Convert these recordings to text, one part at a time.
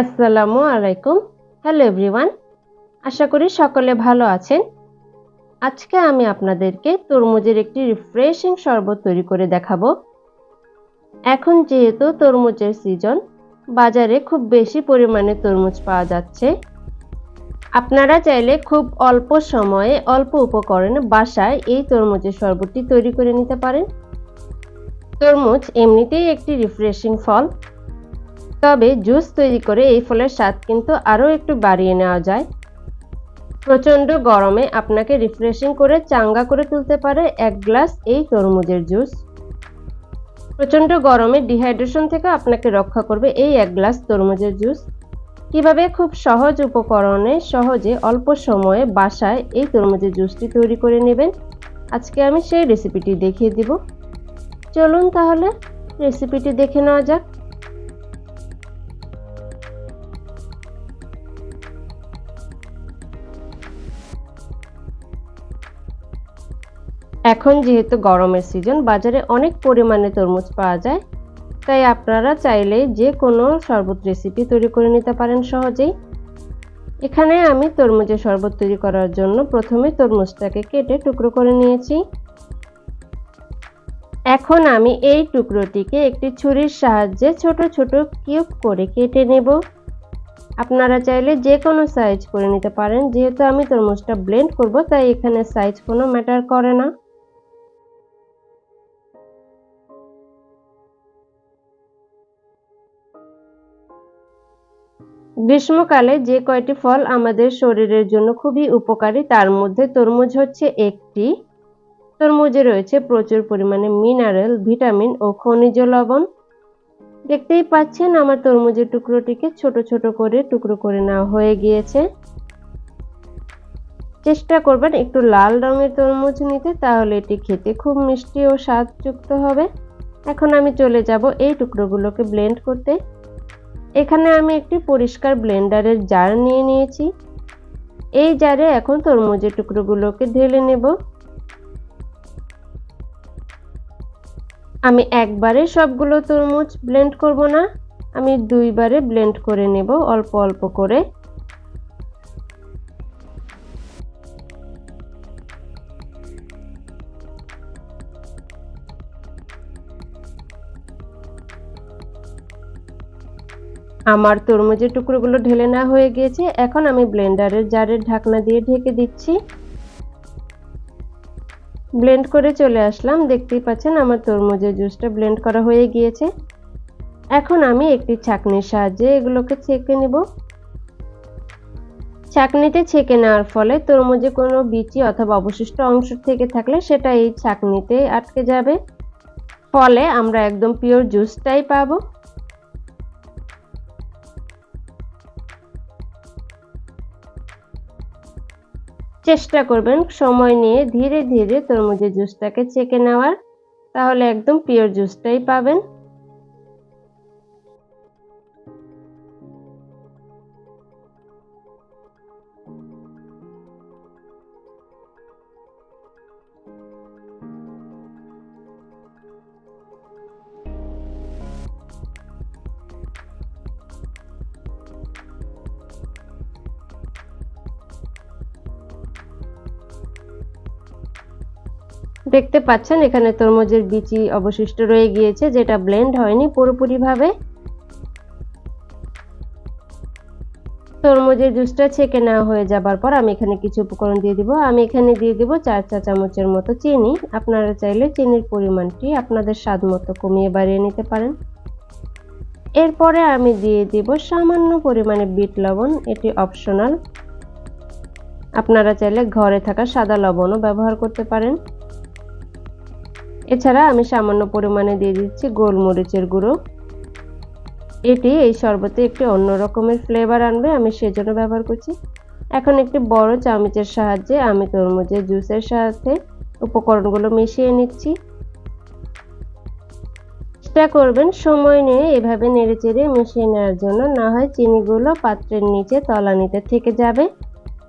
আসসালামু আলাইকুম। Hello everyone আশা করি সকলে ভালো আছেন। আজকে আমি আপনাদেরকে তরমুজের একটি রিফ্রেশিং শরবত তৈরি করে দেখাবো। এখন যেহেতু তরমুজের সিজন বাজারে খুব বেশি পরিমাণে তরমুজ পাওয়া যাচ্ছে। আপনারা চাইলে খুব অল্প সময়ে, অল্প উপকরণে বাসায় এই তরমুজের শরবতটি তৈরি করে নিতে পারেন। তরমুজ এমনিতেই একটি রিফ্রেশিং ফল। তবে জুস তৈরি করে এই ফলের স্বাদ কিন্তু আরও একটু বাড়িয়ে নেওয়া যায়। প্রচণ্ড গরমে আপনাকে রিফ্রেশিং করে চাঙ্গা করে তুলতে পারে এক গ্লাস এই তরমুজের জুস। প্রচণ্ড গরমে ডিহাইড্রেশন থেকে আপনাকে রক্ষা করবে এই এক গ্লাস তরমুজের জুস। কীভাবে খুব সহজ উপকরণে সহজে অল্প সময়ে বাসায় এই তরমুজের জুসটি তৈরি করে নেবেন, আজকে আমি সেই রেসিপিটি দেখিয়ে দিব। চলুন তাহলে রেসিপিটি দেখে নেওয়া যাক। এখন যেহেতু গরমের সিজন বাজারে অনেক পরিমাণে তরমুজ পাওয়া যায়। তাই আপনারা চাইলে যে কোনো শরবত রেসিপি তৈরি করে নিতে পারেন সহজেই। এখানে আমি তরমুজের শরবত তৈরি করার জন্য প্রথমে তরমুজটাকে কেটে টুকরো করে নিয়েছি। এখন আমি এই টুকরোটিকে একটি ছুরির সাহায্যে ছোট ছোট কিউব করে কেটে নেব। আপনারা চাইলে যে কোনো সাইজ করে নিতে পারেন। যেহেতু আমি তরমুজটা ব্লেন্ড করব, তাই এখানে সাইজ কোনো ম্যাটার করে না। গ্রীষ্মকালে যে কয়টি ফল আমাদের শরীরের জন্য খুবই উপকারী, তার মধ্যে তরমুজ হচ্ছে একটি। তরমুজে রয়েছে প্রচুর পরিমাণে মিনারেল, ভিটামিন ও খনিজ লবণ। দেখতেই পাচ্ছেন আমার তরমুজের টুকরোটিকে ছোট ছোট করে টুকরো করে নেওয়া হয়ে গিয়েছে। চেষ্টা করবেন একটু লাল রঙের তরমুজ নিতে, তাহলে এটি খেতে খুব মিষ্টি ও স্বাদযুক্ত হবে। এখন আমি চলে যাব এই টুকরোগুলোকে ব্লেন্ড করতে। এখানে আমি একটি পরিষ্কার ব্লেন্ডারের জার নিয়ে নিয়েছি। এই জারে এখন তরমুজের টুকরোগুলোকে ঢেলে নেব। আমি একবারে সবগুলো তরমুজ ব্লেন্ড করব না, আমি দুইবারে ব্লেন্ড করে নেব, অল্প অল্প করে। আমার তরমুজের টুকরোগুলো ঢেলে নেওয়া হয়ে গিয়েছে। এখন আমি ব্লেন্ডারের জারের ঢাকনা দিয়ে ঢেকে দিচ্ছি। ব্লেন্ড করে চলে আসলাম। দেখতেই পাচ্ছেন আমার তরমুজের জুসটা ব্লেন্ড করা হয়ে গিয়েছে। এখন আমি একটি ছাকনির সাহায্যে এগুলোকে ছেঁকে নেব। ছাকনিতে ছেঁকে নেওয়ার ফলে তরমুজে কোনো বিচি অথবা অবশিষ্ট অংশ থেকে থাকলে সেটা এই ছাকনিতে আটকে যাবে। ফলে আমরা একদম পিওর জুসটাই পাবো। চেষ্টা করবেন সময় নিয়ে ধীরে ধীরে তরমুজের জুসটাকে চেকে নেওয়ার। তাহলে একদম পিওর জুসটাই পাবেন। দেখতে পাচ্ছেন, এখানে তরমুজের বিচি অবশিষ্ট রয়ে গিয়েছে, যেটা ব্লেন্ড হয়নি পুরোপুরিভাবে। তরমুজের জুসটা ছেঁকে নেওয়া হয়ে যাবার পর আমি এখানে কিছু উপকরণ দিয়ে দিব। আমি এখানে দিয়ে দিব চার চা চামচের মতো চিনি। আপনারা চাইলে চিনির পরিমাণটি আপনাদের স্বাদ মতো কমিয়ে বাড়িয়ে নিতে পারেন। এরপরে আমি দিয়ে দিব সামান্য পরিমাণে বিট লবণ, এটি অপশনাল আপনারা চাইলে ঘরে থাকা সাদা লবণও ব্যবহার করতে পারেন। এছাড়া আমি সামান্য পরিমাণে দিয়ে দিচ্ছি গোলমরিচের গুঁড়ো। এটি এই শরবতে একটি অন্য রকমের ফ্লেভার আনবে, আমি সেজন্য ব্যবহার করছি। এখন একটি বড় চামচের সাহায্যে আমি তরমুজের জুসের সাথে উপকরণগুলো মিশিয়ে নিচ্ছি। চেষ্টা করবেন সময় নিয়ে এভাবে নেড়ে চেড়ে মিশিয়ে নেওয়ার জন্য, না হয় চিনিগুলো পাত্রের নিচে তলানিতে থেকে যাবে।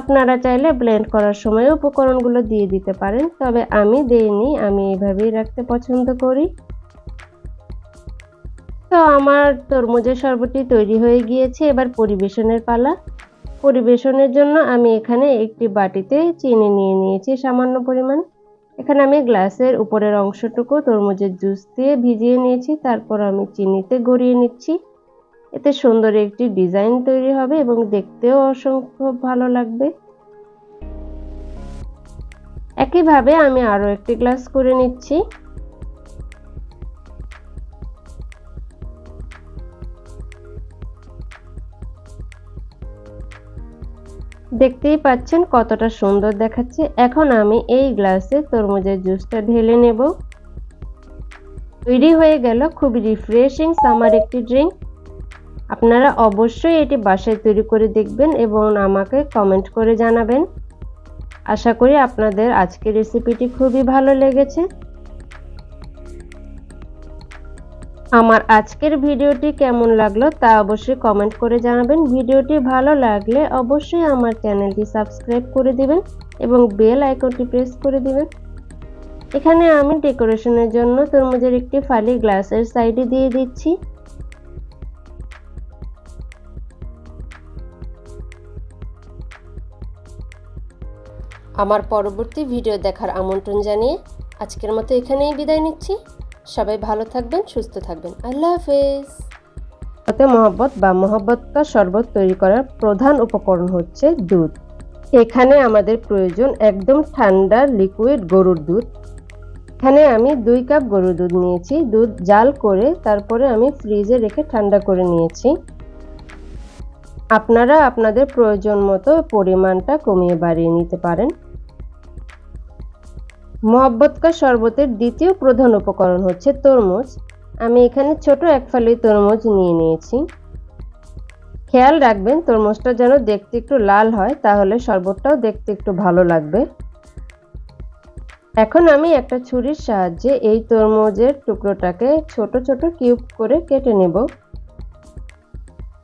আপনারা চাইলে ব্লেন্ড করার সময় উপকরণগুলো দিয়ে দিতে পারেন, তবে আমি দেইনি, আমি এইভাবেই রাখতে পছন্দ করি। তো আমার তরমুজের শরবতটি তৈরি হয়ে গিয়েছে, এবার পরিবেশনের পালা। পরিবেশনের জন্য আমি এখানে একটি বাটিতে চিনি নিয়ে নিয়েছি সামান্য পরিমাণ। এখানে আমি গ্লাসের উপরের অংশটুকু তরমুজের জুস দিয়ে ভিজিয়ে নিয়েছি, তারপর আমি চিনিতে গড়িয়ে নিচ্ছি। এতে সুন্দর একটি ডিজাইন তৈরি হবে এবং দেখতেও অসংখ্য ভালো লাগবে। একইভাবে আমি আরও একটি গ্লাস করে নিচ্ছি। দেখতেই পাচ্ছেন কতটা সুন্দর দেখাচ্ছে। এখন আমি এই গ্লাসে তরমুজের জুসটা ঢেলে নেব। তৈরি হয়ে গেল খুব রিফ্রেশিং সামার একটি ড্রিঙ্ক আপনারা অবশ্যই এটি বাসায় তৈরি করে দেখবেন এবং আমাকে কমেন্ট করে জানাবেন। আশা করি আপনাদের আজকের রেসিপিটি খুবই ভালো লেগেছে। আমার আজকের ভিডিওটি কেমন লাগল তা অবশ্যই কমেন্ট করে জানাবেন। ভিডিওটি ভালো লাগলে অবশ্যই আমার চ্যানেলটি সাবস্ক্রাইব করে দিবেন এবং বেল আইকনটি প্রেস করে দিবেন। এখানে আমি ডেকোরেশনের জন্য তরমুজের একটি ফালি গ্লাসের সাইডে দিয়ে দিচ্ছি। আমার পরবর্তী ভিডিও দেখার আমন্ত্রণ জানিয়ে আজকের মতো এখানেই বিদায় নিচ্ছি। সবাই ভালো থাকবেন, সুস্থ থাকবেন। আল্লাহ হাফেজ। তাতে মহব্বত বা মহব্বতটা শরবত তৈরি করার প্রধান উপকরণ হচ্ছে দুধ। এখানে আমাদের প্রয়োজন একদম ঠান্ডা লিকুইড গরুর দুধ। এখানে আমি দুই কাপ গরুর দুধ নিয়েছি। দুধ জাল করে তারপরে আমি ফ্রিজে রেখে ঠান্ডা করে নিয়েছি। আপনারা আপনাদের প্রয়োজন মতো পরিমাণটা কমিয়ে বাড়িয়ে নিতে পারেন। মহব্বতকা শরবতের দ্বিতীয় প্রধান উপকরণ হচ্ছে তরমুজ। আমি এখানে ছোট এক ফালি তরমুজ নিয়ে নিয়েছি। খেয়াল রাখবেন, তরমুজটা যেন দেখতে একটু লাল হয়, তাহলে শরবতটাও দেখতে একটু ভালো লাগবে। এখন আমি একটা ছুরির সাহায্যে এই তরমুজের টুকরোটাকে ছোট ছোট কিউব করে কেটে নেব।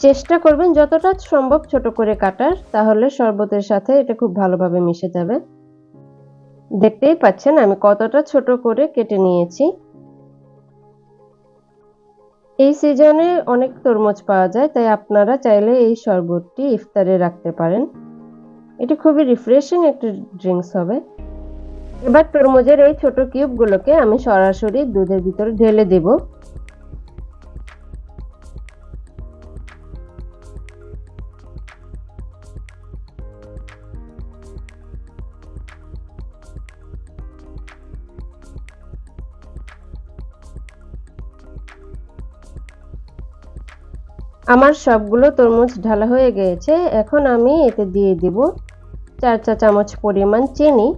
চেষ্টা করবেন যতটা সম্ভব ছোট করে কাটার, তাহলে শরবতের সাথে এটা খুব ভালোভাবে মিশে যাবে। দেখতেই পাচ্ছেন, আমি কতটা ছোট করে কেটে নিয়েছি। এই সিজনে অনেক তরমুজ পাওয়া যায়, তাই আপনারা চাইলে এই শরবতটি ইফতারে রাখতে পারেন। এটি খুবই রিফ্রেশিং একটি ড্রিঙ্কস হবে। এবার তরমুজের এই ছোট কিউবগুলোকে আমি সরাসরি দুধের ভিতরে ঢেলে দেবো। আমার সবগুলো তরমুজ ঢালা হয়ে গিয়েছে এখন আমি এতে দিয়ে দেব চার চা চামচ পরিমাণ চিনি।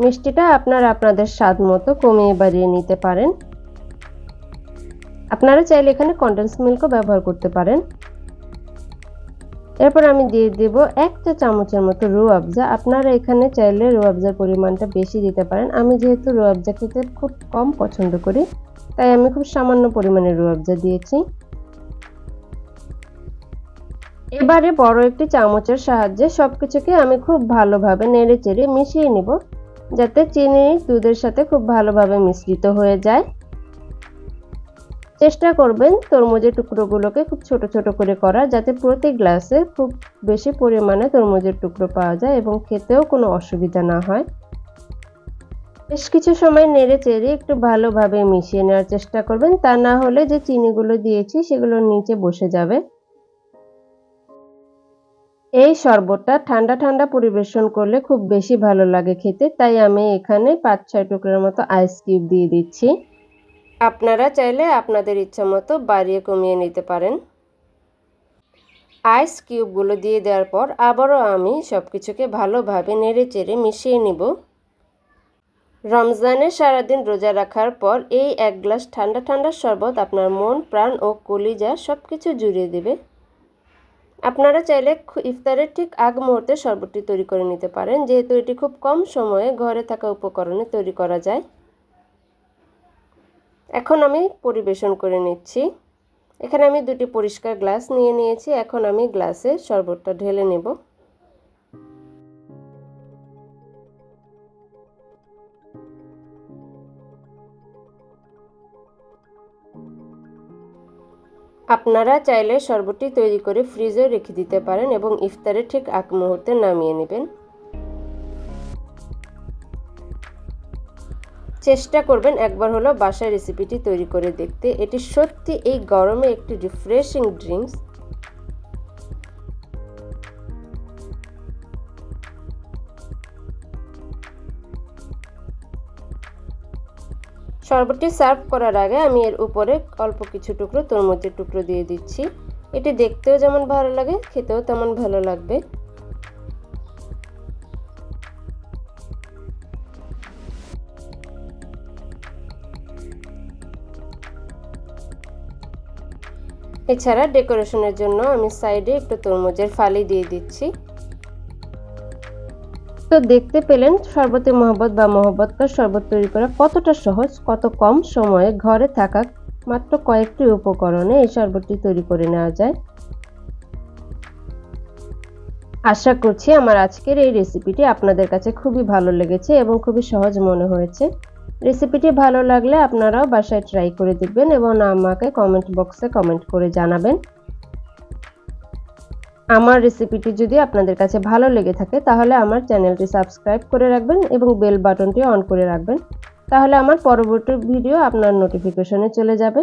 মিষ্টিটা আপনারা আপনাদের স্বাদ মতো কমিয়ে বাড়িয়ে নিতে পারেন। আপনারা চাইলে এখানে কন্ডেন্স মিল্কও ব্যবহার করতে পারেন। এরপর আমি দিয়ে দেব এক চা চামচের মতো রু আফজা আপনারা এখানে চাইলে রু আফজার পরিমাণটা বেশি দিতে পারেন। আমি যেহেতু রু আফজা খেতে খুব কম পছন্দ করি, তাই আমি খুব সামান্য পরিমাণে রু আফজা দিয়েছি। এবারে বড় একটি চামচের সাহায্যে সবকিছুকে আমি খুব ভালোভাবে নেড়ে চেড়ে মিশিয়ে নিব, যাতে চিনি দুধের সাথে খুব ভালোভাবে মিশ্রিত হয়ে যায়। চেষ্টা করবেন তরমুজের টুকরোগুলোকে খুব ছোট ছোট করে করা, যাতে প্রতি গ্লাসে খুব বেশি পরিমাণে তরমুজের টুকরো পাওয়া যায় এবং খেতেও কোনো অসুবিধা না হয়। বেশ কিছু সময় নেড়ে চেড়ে একটু ভালোভাবে মিশিয়ে নেওয়ার চেষ্টা করবেন, তা না হলে যে চিনিগুলো দিয়েছি সেগুলো নিচে বসে যাবে। এই শরবতটা ঠান্ডা ঠান্ডা পরিবেশন করলে খুব বেশি ভালো লাগে খেতে, তাই আমি এখানে পাঁচ ছয় টুকরার মতো আইস কিউব দিয়ে দিচ্ছি। আপনারা চাইলে আপনাদের ইচ্ছা মতো বাড়িয়ে কমিয়ে নিতে পারেন। আইস কিউবগুলো দিয়ে দেওয়ার পর আবারও আমি সব কিছুকে ভালোভাবে নেড়ে চেড়ে মিশিয়ে নিব। রমজানে সারাদিন রোজা রাখার পর এই এক গ্লাস ঠান্ডা ঠান্ডা শরবত আপনার মন, প্রাণ ও কলিজা সব কিছু জুড়িয়ে দেবে। আপনারা চাইলে ইফতারের ঠিক আগ মুহূর্তে শরবতটি তৈরি করে নিতে পারেন, যেহেতু এটি খুব কম সময়ে ঘরে থাকা উপকরণে তৈরি করা যায়। এখন আমি পরিবেশন করে নিচ্ছি। এখানে আমি দুটি পরিষ্কার গ্লাস নিয়ে নিয়েছি। এখন আমি গ্লাসে শরবতটা ঢেলে নেব। আপনারা চাইলে শরবতটি তৈরি করে ফ্রিজে রেখে দিতে পারেন এবং ইফতারে ঠিক আগ মুহূর্তে নামিয়ে নেবেন। চেষ্টা করবেন একবার হলো বাসায় রেসিপিটি তৈরি করে দেখতে। এটি সত্যি এই গরমে একটি রিফ্রেশিং ড্রিঙ্কস শরবতটি সার্ভ করার আগে আমি এর উপরে অল্প কিছু টুকরো তরমুজের টুকরো দিয়ে দিচ্ছি। এটি দেখতেও যেমন ভালো লাগে, খেতেও তেমন ভালো লাগবে। এছাড়া ডেকোরেশনের জন্য আমি সাইডে একটু তরমুজের ফালি দিয়ে দিচ্ছি। তো দেখতে পেলেন শরবতে মহব্বত বা মহব্বতকার শরবত তৈরি করা কতটা সহজ, কত কম সময়ে ঘরে থাকা মাত্র কয়েকটি উপকরণে এই শরবতটি তৈরি করে নেওয়া যায়। আশা করছি আমার আজকের এই রেসিপিটি আপনাদের কাছে খুবই ভালো লেগেছে এবং খুবই সহজ মনে হয়েছে। রেসিপিটি ভালো লাগলে আপনারাও বাসায় ট্রাই করে দেখবেন এবং আমাকে কমেন্ট বক্সে কমেন্ট করে জানাবেন। আমার রেসিপিটি যদি আপনাদের কাছে ভালো লেগে থাকে, তাহলে আমার চ্যানেলটি সাবস্ক্রাইব করে রাখবেন এবং বেল বাটনটি অন করে রাখবেন। তাহলে আমার পরবর্তী ভিডিও আপনার নোটিফিকেশনে চলে যাবে।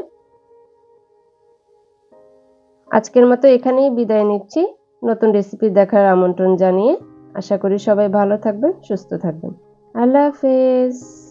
আজকের মতো এখানেই বিদায় নিচ্ছি। নতুন রেসিপি দেখার আমন্ত্রণ জানিয়ে আশা করি সবাই ভালো থাকবেন, সুস্থ থাকবেন। আল্লাহ হাফেজ।